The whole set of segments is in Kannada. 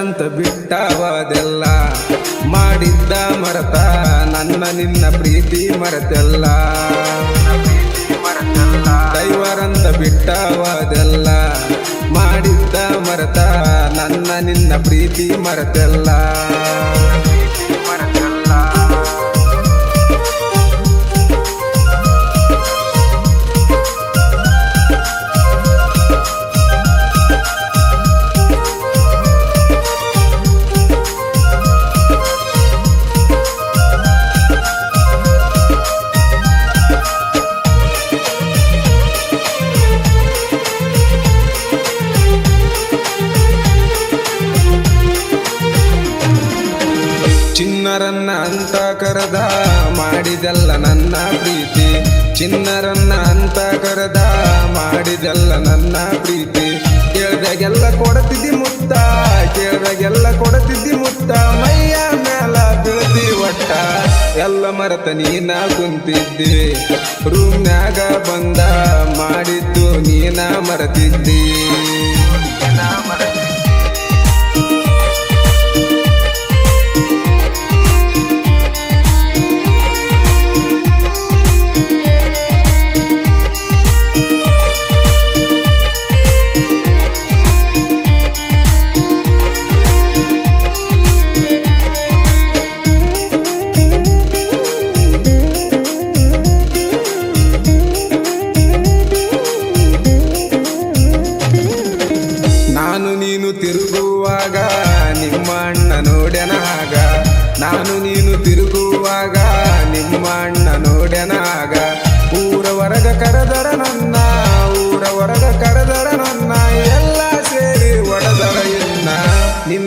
ಅಂತ ಬಿಟ್ಟವಾದೆಲ್ಲ, ಮಾಡಿದ್ದ ಮರತ, ನನ್ನ ನಿನ್ನ ಪ್ರೀತಿ ಮರತೆಲ್ಲ. ದೈವರಂತ ಬಿಟ್ಟವಾದೆಲ್ಲ, ಮಾಡಿದ್ದ ಮರತ, ನನ್ನ ನಿನ್ನ ಪ್ರೀತಿ ಮರೆತೆಲ್ಲ. ಚಿನ್ನರನ್ನ ಅಂತ ಕರೆದ, ಮಾಡಿದೆಲ್ಲ ನನ್ನ ಪ್ರೀತಿ. ಚಿನ್ನರನ್ನ ಅಂತ ಕರೆದ, ಮಾಡಿದೆಲ್ಲ ನನ್ನ ಪ್ರೀತಿ. ಕೇಳ್ದಾಗೆಲ್ಲ ಕೊಡತಿದ್ದಿ ಮುತ್ತ, ಕೇಳ್ದಾಗೆಲ್ಲ ಕೊಡತಿದ್ದಿ ಮುತ್ತ. ಮೈಯ ಮೇಲ ಬೀಳ್ತಿ ಒಟ್ಟ, ಎಲ್ಲ ಮರತ ನೀನ ಕುಂತಿದ್ದಿ. ರೂಮ್ನ್ಯಾಗ ಬಂದ, ಮಾಡಿದ್ದು ನೀನ ಮರೆತಿದ್ದಿ.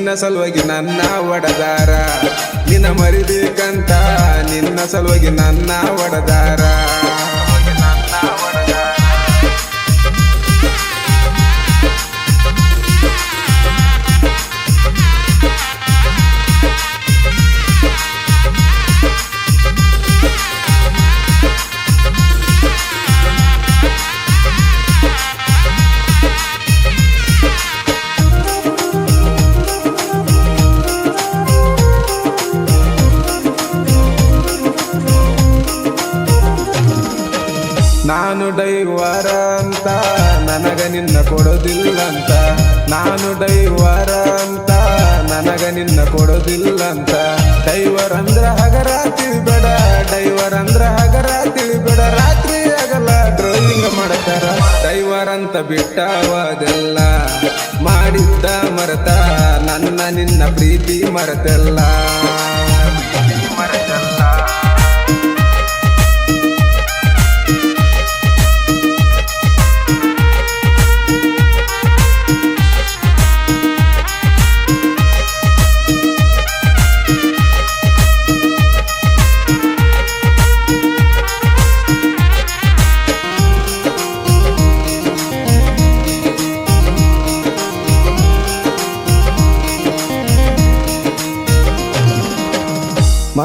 ನಿನ್ನ ಸಲುವಾಗಿ ನನ್ನ ಒಡದಾರ. ನಿನ್ನ ಮರಿಬೇಕಂತ ನಿನ್ನ ಸಲುವಾಗಿ ನನ್ನ ಒಡೆದಾರ. ಡೈವರ ಅಂತ ನನಗ ನಿನ್ನ ಕೊಡೋದಿಲ್ಲಂತ. ನಾನು ಡೈವರ ಅಂತ ನನಗ ನಿನ್ನ ಕೊಡೋದಿಲ್ಲಂತ. ಡೈವರ್ ಅಂದ್ರ ಹಗರ ತಿಳಿಬೇಡ ಡೈವರ್ ಅಂದ್ರ ಹಗರ ತಿಳಿಬೇಡ. ರಾತ್ರಿ ಆಗಲ್ಲ ಡ್ರೈವಿಂಗ್ ಮಾಡ್ತಾರ. ಡೈವರ್ ಅಂತ ಬಿಟ್ಟವಾದೆಲ್ಲ, ಮಾಡಿದ್ದ ಮರೆತ, ನನ್ನ ನಿನ್ನ ಪ್ರೀತಿ ಮರೆತೆಲ್ಲ.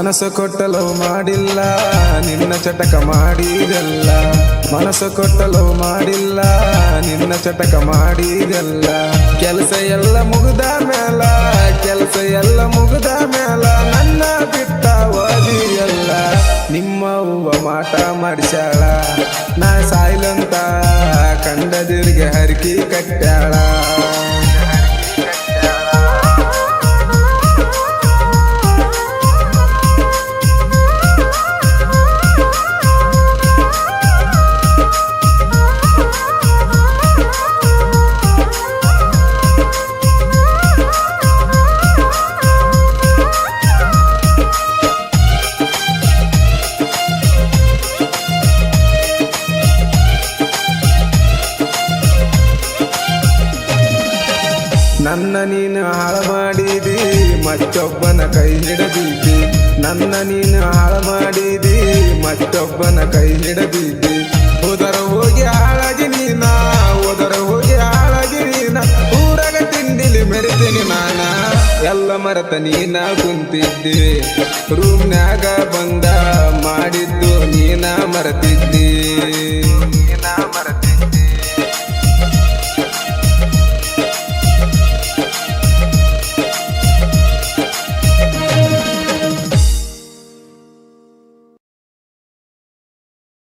ಮನಸ್ಸು ಕೊಟ್ಟಲು ಮಾಡಿಲ್ಲ, ನಿನ್ನ ಚಟಕ ಮಾಡಿದೆಲ್ಲ. ಮನಸ್ಸು ಕೊಟ್ಟಲು ಮಾಡಿಲ್ಲ, ನಿನ್ನ ಚಟಕ ಮಾಡಿದೆಲ್ಲ. ಕೆಲಸ ಎಲ್ಲ ಮುಗಿದ ಮೇಲ, ಕೆಲಸ ಎಲ್ಲ ಮುಗಿದ ಮೇಲ, ನನ್ನ ಬಿಟ್ಟ ಓದಿಯಲ್ಲ. ನಿಮ್ಮ ಹೂವ ಮಾಟ ಮಾಡಿಸ್ಯಾಳ, ನಾ ಸಾಯ್ಲಂತ ಕಂಡದಿರಿಗೆ ಹರಕಿ ಕಟ್ಟ್ಯಾಳ. ನನ್ನ ನೀನು ಹಾಳು ಮಾಡಿದಿ, ಮತ್ತೊಬ್ಬನ ಕೈ ಹಿಡದಿದ್ದಿ. ನನ್ನ ನೀನು ಹಾಳು ಮಾಡಿದಿ, ಮತ್ತೊಬ್ಬನ ಕೈ ಹಿಡದಿದ್ದಿ. ಉದರ ಹೋಗಿ ಹಾಳಾಗಿ ನೀನ, ಉದರ ಹೋಗಿ ಹಾಳಾಗಿ ನೀನ. ಊರಗ ತಿಂಡಿಲಿ ಮೆರಿತೀನಿ ನಾನ, ಎಲ್ಲ ಮರೆತ ನೀನ ಕುಂತಿದ್ದಿ. ರೂಮ್ನ್ಯಾಗ ಬಂದ, ಮಾಡಿದ್ದು ನೀನ ಮರೆತಿದ್ದೀ.